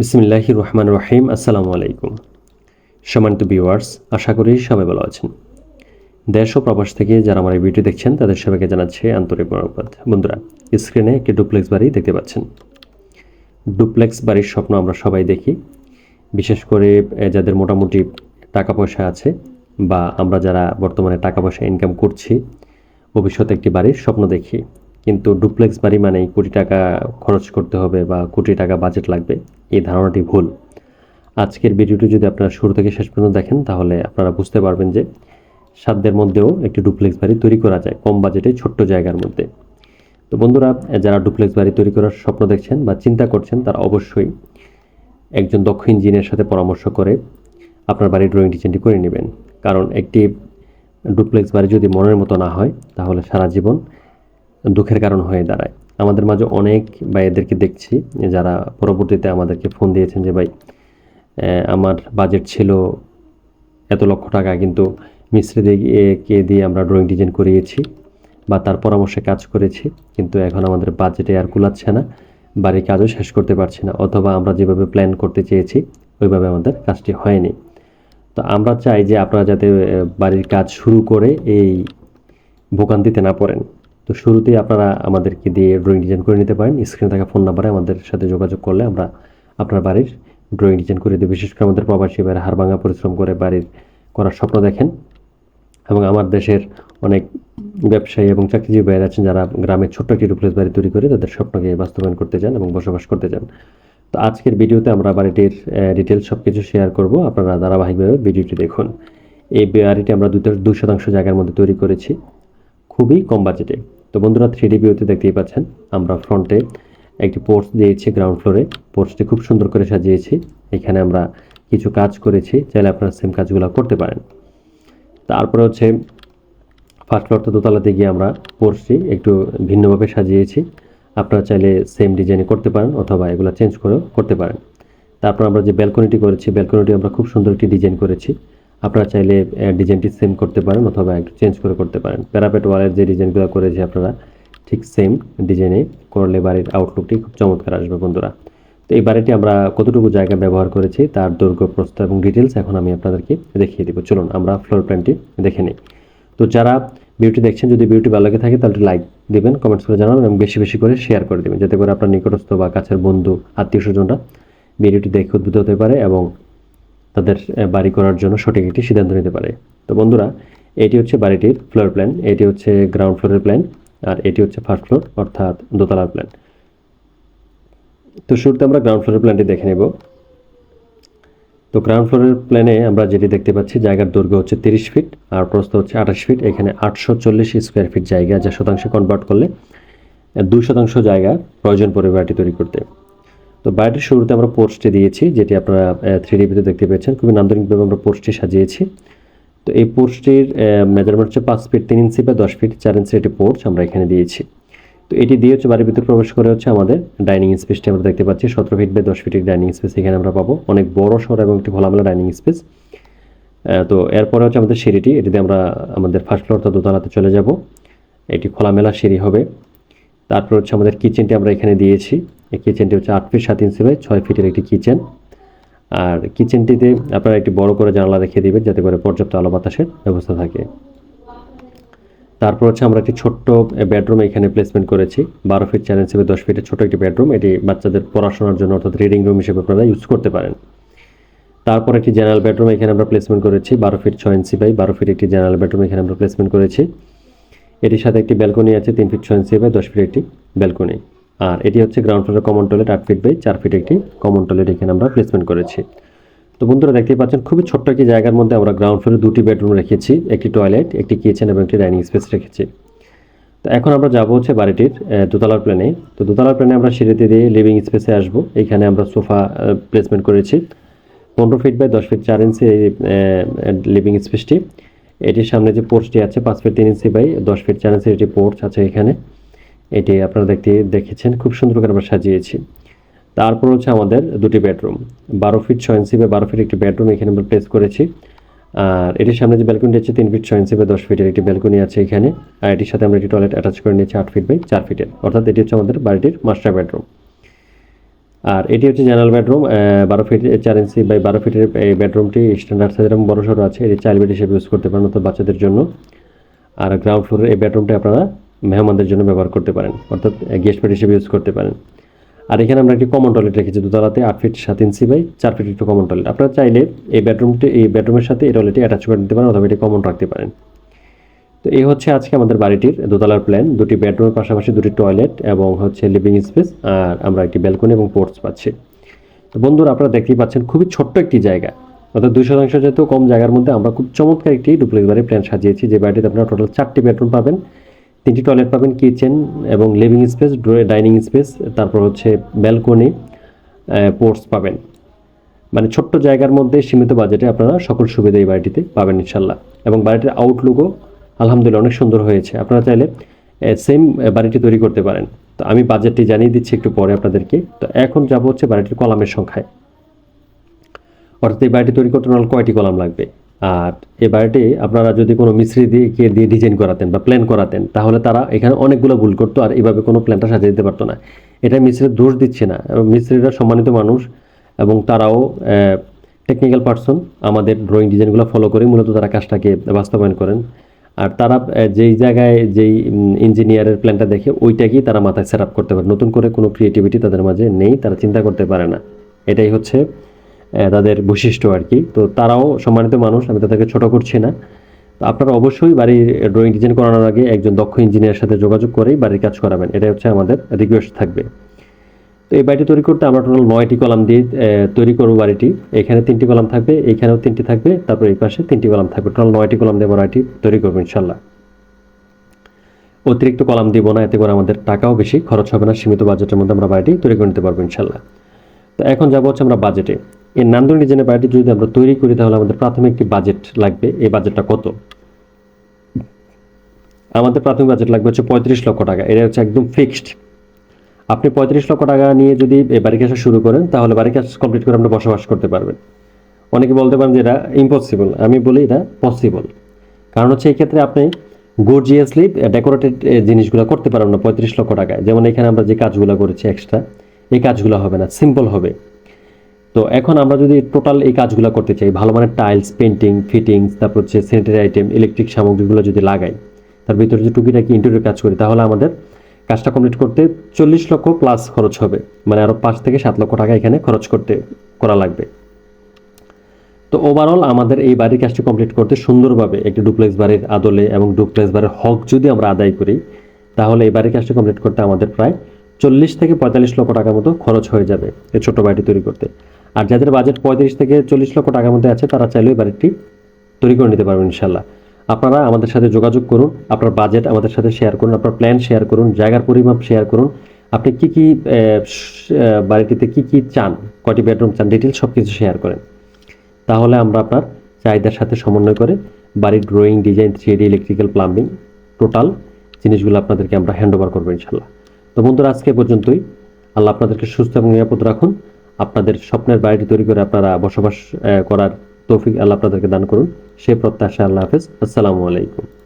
বিসমিল্লাহ রহমান রহিম আসসালামু আলাইকুম। সম্মানিত ভিউয়ার্স, আশা করি সবাই ভালো আছেন। দেশ ও প্রবাস থেকে যারা আমার এই ভিডিও দেখছেন, তাদের সবাইকে জানাচ্ছে আন্তরিক মনোবাদ বন্ধুরা, স্ক্রিনে একটি ডুপ্লেক্স বাড়ি দেখতে পাচ্ছেন। ডুপ্লেক্স বাড়ির স্বপ্ন আমরা সবাই দেখি। বিশেষ করে যাদের মোটামুটি টাকা পয়সা আছে বা আমরা যারা বর্তমানে টাকা পয়সা ইনকাম করছি, ভবিষ্যতে একটি বাড়ির স্বপ্ন দেখি। কিন্তু ডুপ্লেক্স বাড়ি মানেই কোটি টাকা খরচ করতে হবে বা কোটি টাকা বাজেট লাগবে, এই ধারণাটি ভুল। আজকের ভিডিওটি যদি আপনারা শুরু থেকে শেষ পর্যন্ত দেখেন, তাহলে আপনারা বুঝতে পারবেন যে সাধ্যের মধ্যেও একটি ডুপ্লেক্স বাড়ি তৈরি করা যায়, কম বাজেটে ছোট্ট জায়গার মধ্যে। তো বন্ধুরা, যারা ডুপ্লেক্স বাড়ি তৈরি করার স্বপ্ন দেখছেন বা চিন্তা করছেন, তারা অবশ্যই একজন দক্ষ ইঞ্জিনিয়ারের সাথে পরামর্শ করে আপনার বাড়ির ড্রয়িং ডিজাইনটি করে নেবেন। কারণ একটি ডুপ্লেক্স বাড়ি যদি মনের মতো না হয়, তাহলে সারা জীবন দুঃখের কারণ হয়ে দাঁড়ায়। আমাদের মাঝে অনেক ভাইদেরকে দেখছি যারা পরবর্তীতে আমাদেরকে ফোন দিয়েছেন যে, ভাই আমার বাজেট ছিল এত লক্ষ টাকা, কিন্তু মিস্ত্রি কে দিয়ে আমরা ড্রয়িং ডিজাইন করিয়েছি বা তার পরামর্শে কাজ করেছি, কিন্তু এখন আমাদের বাজেটে আর কুলাচ্ছে না বাড়ির কাজও শেষ করতে পারছি না, অথবা আমরা যেভাবে প্ল্যান করতে চেয়েছি, ওইভাবে আমাদের কাজটি হয়নি। তো আমরা চাই যে, আপনারা যাতে বাড়ির কাজ শুরু করে এই ভোগান্তিতে না পড়েন। তো শুরুতেই আপনারা আমাদেরকে দিয়ে ড্রয়িং ডিজাইন করে নিতে পারেন। স্ক্রিনে থাকা ফোন নাম্বারে আমাদের সাথে যোগাযোগ করলে আমরা আপনার বাড়ির ড্রয়িং ডিজাইন করে দিই বিশেষ করে আমাদের প্রবাসী বাইরে হাড়ভাঙা পরিশ্রম করে বাড়ির করার স্বপ্ন দেখেন। এবং আমার দেশের অনেক ব্যবসায়ী এবং চাকরিজীবী বাইরে আছেন যারা গ্রামের ছোট্ট একটি ডুপ্লেস বাড়ি তৈরি করে তাদের স্বপ্নকে বাস্তবায়ন করতে চান এবং বসবাস করতে চান। তো আজকের ভিডিওতে আমরা বাড়িটির ডিটেলস সব কিছু শেয়ার করব। আপনারা ধারাবাহিকভাবে ভিডিওটি দেখুন। এই বাড়িটি আমরা দুটো দুই শতাংশ জায়গার মধ্যে তৈরি করেছি। খুবই কম বাজেটে তো বন্ধুরা থ্রি ডি দেখতেই পাচ্ছেন, আমরা ফ্রন্টে একটি পোর্টস দিয়েছি গ্রাউন্ড ফ্লোরে পোর্টসটি খুব সুন্দর করে সাজিয়েছি। এখানে আমরা কিছু কাজ করেছি, চাইলে আপনারা সেম কাজগুলো করতে পারেন। তারপরে হচ্ছে ফার্স্ট ফ্লোর তো দোতলাতে গিয়ে আমরা পোর্টসটি একটু ভিন্নভাবে সাজিয়েছি। আপনারা চাইলে সেম ডিজাইনে করতে পারেন, অথবা এগুলো চেঞ্জ করেও করতে পারেন। তারপর আমরা যে ব্যালকনিটি করেছি ব্যালকনিটি আমরা খুব সুন্দর একটি ডিজাইন করেছি। আপনারা চাইলে ডিজাইনটি সেম করতে পারেন অথবা একটু চেঞ্জ করে করতে পারেন। প্যারাপেট ওয়ালের যে ডিজাইনগুলো করেছি আপনারা, ঠিক সেম ডিজাইনে করলে বাড়ির আউটলুকটি খুব চমৎকার আসবে বন্ধুরা। তো এই বাড়িটি আমরা কতটুকু জায়গা ব্যবহার করেছি তার দৈর্ঘ্য, প্রস্থ এবং ডিটেলস এখন আমি আপনাদেরকে দেখিয়ে দেবো। চলুন, আমরা ফ্লোর প্ল্যানটি দেখে নিই। তো যারা ভিডিওটি দেখছেন, যদি ভিডিওটি ভালো লাগে থাকে, তাহলে লাইক দিবেন কমেন্টস করে জানাবেন এবং বেশি বেশি করে শেয়ার করে দেবেন, যাতে করে আপনার নিকটস্থ বা কাছের বন্ধু আত্মীয় স্বজনরা ভিডিওটি দেখে উদ্ভূত হতে পারে এবং তাদের বাড়ি করার জন্য সঠিক একটি সিদ্ধান্ত নিতে পারে। তো বন্ধুরা, এটি হচ্ছে বাড়িটির ফ্লোর প্ল্যান এটি হচ্ছে গ্রাউন্ড ফ্লোরের প্ল্যান আর এটি হচ্ছে ফার্স্ট ফ্লোর অর্থাৎ দোতলার প্ল্যান তো শুরুতে আমরা গ্রাউন্ড ফ্লোরের প্ল্যানটি দেখে নেব। তো গ্রাউন্ড ফ্লোরের প্ল্যানে আমরা যেটি দেখতে পাচ্ছি, জায়গার দৈর্ঘ্য হচ্ছে তিরিশ ফিট আর প্রস্থ হচ্ছে আঠাশ ফিট এখানে আটশো চল্লিশ স্কোয়ার ফিট জায়গা, যা শতাংশে কনভার্ট করলে দুই শতাংশ জায়গা প্রয়োজন পড়বে বাড়িটি তৈরি করতে। তো বাড়িটির শুরুতে আমরা পোস্টটি দিয়েছি, যেটি আপনারা থ্রি ডিবিতে দেখতে পেয়েছেন। খুবই নান্দনিকভাবে আমরা পোস্টটি সাজিয়েছি। তো এই পোস্টটির মেজারমেন্ট হচ্ছে পাঁচ ফিট তিন ইঞ্চি বা দশ ফিট চার ইঞ্চি একটি পোর্চ আমরা এখানে দিয়েছি। তো এটি দিয়ে হচ্ছে বাড়ির ভিতরে প্রবেশ করে হচ্ছে আমাদের ডাইনিং স্পেসটি আমরা দেখতে পাচ্ছি। সতেরো ফিট বা দশ ফিটের ডাইনিং স্পেস এখানে আমরা পাবো। অনেক বড় সড় এবং একটি খোলামেলা ডাইনিং স্পেস তো এরপরে হচ্ছে আমাদের সিঁড়িটি এটিতে আমরা আমাদের ফার্স্ট ফ্লোর অর্থাৎ দোতলাতে চলে যাব। এটি খোলামেলা সিঁড়ি হবে। তারপর হচ্ছে আমাদের কিচেনটি আমরা এখানে দিয়েছি। এই কিচেনটি হচ্ছে আট ফিট সাত ইঞ্চি বাই ছয় ফিটের একটি কিচেন আর কিচেনটিতে আপনারা একটি বড় করে জানালা রেখে দিবেন, যাতে করে পর্যাপ্ত আলো বাতাসের ব্যবস্থা থাকে। তারপর হচ্ছে আমরা একটি ছোট্ট বেডরুম এখানে প্লেসমেন্ট করেছি। বারো ফিট চার ইঞ্চি দশ ফিটের ছোট একটি বেডরুম এটি বাচ্চাদের পড়াশোনার জন্য অর্থাৎ রিডিং রুম হিসেবে আপনারা ইউজ করতে পারেন। তারপর একটি জেনারেল বেডরুম এখানে আমরা প্লেসমেন্ট করেছি। বারো ফিট ছয় ইঞ্চি বাই বারো ফিট একটি জেনারেল বেডরুম এখানে আমরা প্লেসমেন্ট করেছি। এটির সাথে একটি ব্যালকনি আছে, তিন ফিট ছয় ইঞ্চি বাই দশ ফিট একটি ব্যালকনি আর এটি হচ্ছে গ্রাউন্ড ফ্লোরের কমন টয়লেট আট ফিট বাই চার ফিট একটি কমন টয়লেট এখানে আমরা প্লেসমেন্ট করেছি। তো বন্ধুরা দেখতেই পাচ্ছেন, খুবই ছোট্ট একটি জায়গার মধ্যে আমরা গ্রাউন্ড ফ্লোরে দুটি বেডরুম রেখেছি, একটি টয়লেট একটি কিচেন এবং একটি ডাইনিং স্পেস রেখেছি। তো এখন আমরা যাব হচ্ছে বাড়িটির দোতলার প্ল্যানে তো দোতলার প্ল্যানে আমরা সিঁড়িতে দিয়ে লিভিং স্পেসে আসব। এখানে আমরা সোফা প্লেসমেন্ট করেছি। পনেরো ফিট বাই দশ ফিট চার ইঞ্চি এই লিভিং স্পেসটি এটির সামনে যে পোর্চটি আছে, পাঁচ ফিট তিন ইঞ্চি বাই দশ ফিট চার ইঞ্চি একটি পোর্চ আছে এখানে। এটি আপনারা দেখতে দেখেছেন, খুব সুন্দর করে আমরা সাজিয়েছি। তারপর হচ্ছে আমাদের দুটি বেডরুম। বারো ফিট ছয় ইঞ্চি বা বারো ফিট একটি বেডরুম এখানে আমরা প্লেস করেছি। আর এটির সামনে যে ব্যালকনি আছে, তিন ফিট ছয় ইঞ্চি বা দশ ফিটের একটি ব্যালকনি আছে এখানে। আর এটির সাথে আমরা একটি টয়লেট অ্যাটাচ করে নিয়েছি, আট ফিট বাই চার ফিটের। অর্থাৎ এটি হচ্ছে আমাদের বাড়িটির মাস্টার বেডরুম আর এটি হচ্ছে জেনারেল বেডরুম বারো ফিট চার ইঞ্চি বাই বারো ফিটের এই বেডরুমটি স্ট্যান্ডার্ড সাইজের এবং বড় সড়ো আছে। এটি চাইল্ড বেড হিসেবে ইউজ করতে পারেন অর্থাৎ বাচ্চাদের জন্য। আর গ্রাউন্ড ফ্লোরের এই বেডরুমটি আপনারা মেহমানদের জন্য ব্যবহার করতে পারেন, অর্থাৎ গেস্ট বেড হিসেবে ইউজ করতে পারেন। আর এখানে আমরা একটি কমন টয়লেট রেখেছি, দোতলাতে আট ফিট সাত ইঞ্চি বাই চার ফিট একটু কমন টয়লেট আপনারা চাইলে এই বেডরুমটি এই বেডরুমের সাথে এই টয়লেটটি অ্যাটাচ করে দিতে পারেন অথবা এটি কমন রাখতে পারেন। তো এই হচ্ছে আজকে আমাদের বাড়িটির দোতলার প্ল্যান দুটি বেডরুমের পাশাপাশি দুটি টয়লেট এবং হচ্ছে লিভিং স্পেস আর আমরা একটি ব্যালকনি এবং পোর্টস পাচ্ছি। তো বন্ধুরা, আপনারা দেখতেই পাচ্ছেন খুবই ছোট্ট একটি জায়গা। অর্থাৎ দুই শতাংশ যেহেতু কম জায়গার মধ্যে আমরা খুব চমৎকার একটি ডুপ্লেক্স বাড়ির প্ল্যান সাজিয়েছি। যে বাড়িটিতে আপনারা টোটাল চারটি বেডরুম পাবেন। তিনটি টয়লেট পাবেন কিচেন এবং লিভিং স্পেস ডাইনিং স্পেস তারপর হচ্ছে ব্যালকনি পোর্টস পাবেন। মানে ছোট্ট জায়গার মধ্যে সীমিত বাজেটে আপনারা সকল সুবিধা এই বাড়িটিতে পাবেন ইনশাল্লাহ এবং বাড়িটির আউটলুকও আলহামদুলিল্লাহ অনেক সুন্দর হয়েছে। আপনারা চাইলে সেম বাড়িটি তৈরি করতে পারেন। তো আমি বাজেটটি জানিয়ে দিচ্ছি একটু পরে আপনাদেরকে। তো এখন যাব হচ্ছে বাড়িটির কলামের সংখ্যায়। অর্থাৎ এই বাড়িটি তৈরি করতে নাহলে কয়টি কলাম লাগবে? আর এই বাড়িটি আপনারা যদি কোনো মিস্ত্রি দিয়ে কে দিয়ে ডিজাইন করাতেন বা প্ল্যান করাতেন, তাহলে তারা এখানে অনেকগুলো ভুল করতো আর এইভাবে কোনো প্ল্যানটা সাজিয়ে দিতে পারতো না। এটা মিস্ত্রির দোষ দিচ্ছে না এবং মিস্ত্রিরা সম্মানিত মানুষ এবং তারাও টেকনিক্যাল পার্সন আমাদের ড্রয়িং ডিজাইনগুলো ফলো করে মূলত তারা কাজটাকে বাস্তবায়ন করেন। আর তারা যেই জায়গায় যেই ইঞ্জিনিয়ারের প্ল্যানটা দেখে ওইটাকেই তারা মাথায় সেট আপ করতে পারে। নতুন করে কোনো ক্রিয়েটিভিটি তাদের মাঝে নেই, তারা চিন্তা করতে পারে না। এটাই হচ্ছে তাদের বৈশিষ্ট্য আর কি। তো তারাও সম্মানিত মানুষ, আমি তাদেরকে ছোট করছি না। তো আপনারা অবশ্যই বাড়ির ড্রয়িং ডিজাইন করানোর আগে একজন দক্ষ ইঞ্জিনিয়ারের সাথে যোগাযোগ করেই বাড়ির কাজ করাবেন। এটাই হচ্ছে আমাদের রিকোয়েস্ট থাকবে। তো এই বাড়িটি তৈরি করতে আমরা টোটাল নয়টি কলাম দিয়ে তৈরি করব বাড়িটি। এখানে তিনটি কলাম থাকবে, এখানেও তিনটি থাকবে, তারপর এই পাশে তিনটি কলাম থাকবে। টোটাল নয়টি কলাম দিয়ে বাড়িটি তৈরি করব ইনশাল্লাহ অতিরিক্ত কলাম দিব না, এতে করে আমাদের টাকাও বেশি, খরচ হবে না, সীমিত বাজেটের মধ্যে আমরা বাড়িটি তৈরি করে নিতে পারব ইনশাল্লাহ তো এখন যাব হচ্ছে আমরা বাজেটে এই নান্দন ডিজাইনের বাড়িটি যদি আমরা তৈরি করি, তাহলে আমাদের প্রাথমিক একটি বাজেট লাগবে? এই বাজেটটা কত? আমাদের প্রাথমিক বাজেট লাগবে হচ্ছে পঁয়ত্রিশ লক্ষ টাকা। এটা হচ্ছে একদম ফিক্সড আপনি পঁয়ত্রিশ লক্ষ টাকা নিয়ে যদি বাড়ি কাজ শুরু করেন, তাহলে বাড়ি কাজ কমপ্লিট করে আপনি বসবাস করতে পারবেন। অনেকে বলতে পারেন যে এটা ইম্পসিবল আমি বলি এটা পসিবল কারণ হচ্ছে এই ক্ষেত্রে আপনি গর্জিয়াসলি ডেকোরেটেড জিনিসগুলো করতে পারবেন না পঁয়ত্রিশ লক্ষ টাকায়। যেমন এখানে আমরা যে কাজগুলো করেছি এক্সট্রা এই কাজগুলো হবে না সিম্পল হবে। তো এখন আমরা যদি টোটাল এই কাজগুলো করতে চাই, ভালো মানের টাইলস পেন্টিং ফিটিংস তারপর হচ্ছে স্যানিটারি আইটেম ইলেকট্রিক সামগ্রীগুলো যদি লাগাই, তার ভিতরে যে টুকিটাকি ইন্টেরিয়র কাজ করি, তাহলে আমাদের কাজটা কমপ্লিট করতে চল্লিশ লক্ষ প্লাস খরচ হবে। মানে আরও পাঁচ থেকে সাত লক্ষ টাকা এখানে খরচ করতে, করা লাগবে। তো ওভারঅল আমাদের এই বাড়ির কাজটি কমপ্লিট করতে সুন্দরভাবে একটি ডুপ্লেক্স বাড়ির আদলে এবং ডুপ্লেক্স বাড়ির হক যদি আমরা আদায় করি, তাহলে এই বাড়ির কাজটি কমপ্লিট করতে আমাদের প্রায় চল্লিশ থেকে পঁয়তাল্লিশ লক্ষ টাকার মতো খরচ হয়ে যাবে এই ছোট্ট বাড়িটি তৈরি করতে। আর যাদের বাজেট পঁয়ত্রিশ থেকে চল্লিশ লক্ষ টাকার মধ্যে আছে, তারা চাইলেও বাড়িটি তৈরি করে নিতে পারবেন ইনশাল্লাহ আপনারা আমাদের সাথে যোগাযোগ করুন, আপনার বাজেট আমাদের সাথে শেয়ার করুন, আপনার প্ল্যান শেয়ার করুন, জায়গার পরিমাপ শেয়ার করুন। আপনি কি কি বাড়িটিতে কি কি চান, কয়টি বেডরুম চান ডিটেলস সব কিছু শেয়ার করেন। তাহলে আমরা আপনার চাহিদার সাথে সমন্বয় করে বাড়ির drawing design three electrical plumbing total জিনিসগুলো আপনাদেরকে আমরা হ্যান্ড ওভার করব ইনশাল্লাহ তো বন্ধুরা, আজকে পর্যন্তই। আল্লাহ আপনাদেরকে সুস্থ এবং নিরাপদ রাখুন। আপনাদের স্বপ্নের বাড়িটি তৈরি করে আপনারা বসবাস করার তৌফিক আল্লাহ আপনাদেরকে দান করুন। সে প্রত্যাশা আল্লাহ হাফেজ। আসসালামু আলাইকুম।